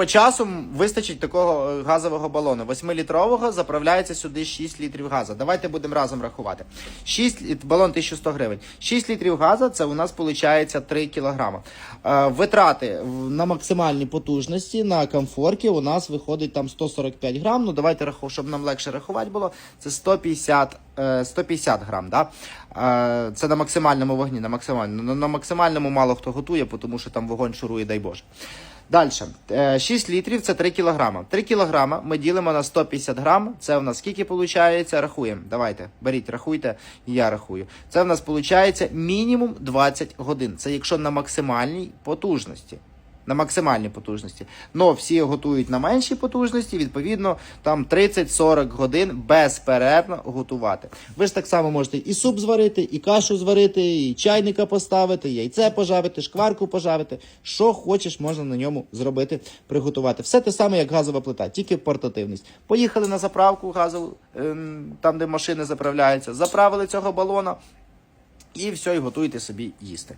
по часу вистачить такого е, газового балону. 8-літрового заправляється сюди 6 літрів газу. Давайте будемо разом рахувати. 6 літ- балон 1100 гривень. 6 літрів газу це у нас виходить 3 кілограми. Е, Витрати на максимальній потужності, на комфорті у нас виходить там 145 грам. Ну давайте щоб нам легше рахувати було. Це 150, е, 150 грам. Да? Е, Це на максимальному вогні, на максимальному. На, на максимальному мало хто готує, тому що там вогонь шурує, дай Боже. Далі, 6 літрів це 3 кілограма. 3 кілограма ми ділимо на 150 грам. Це в нас скільки виходить? Рахуємо. Давайте, беріть, рахуйте, я рахую. Це в нас виходить мінімум 20 годин. Це якщо на максимальній потужності. На максимальній потужності. Но всі готують на меншій потужності, відповідно, там 30-40 годин безперервно готувати. Ви ж так само можете і суп зварити, і кашу зварити, і чайника поставити, і яйце пожарити, шкварку пожарити. Що хочеш, можна на ньому зробити, приготувати. Все те саме, як газова плита, тільки портативність. Поїхали на заправку газову, ем, там, де машини заправляються, заправили цього балона, і все, і готуйте собі їсти.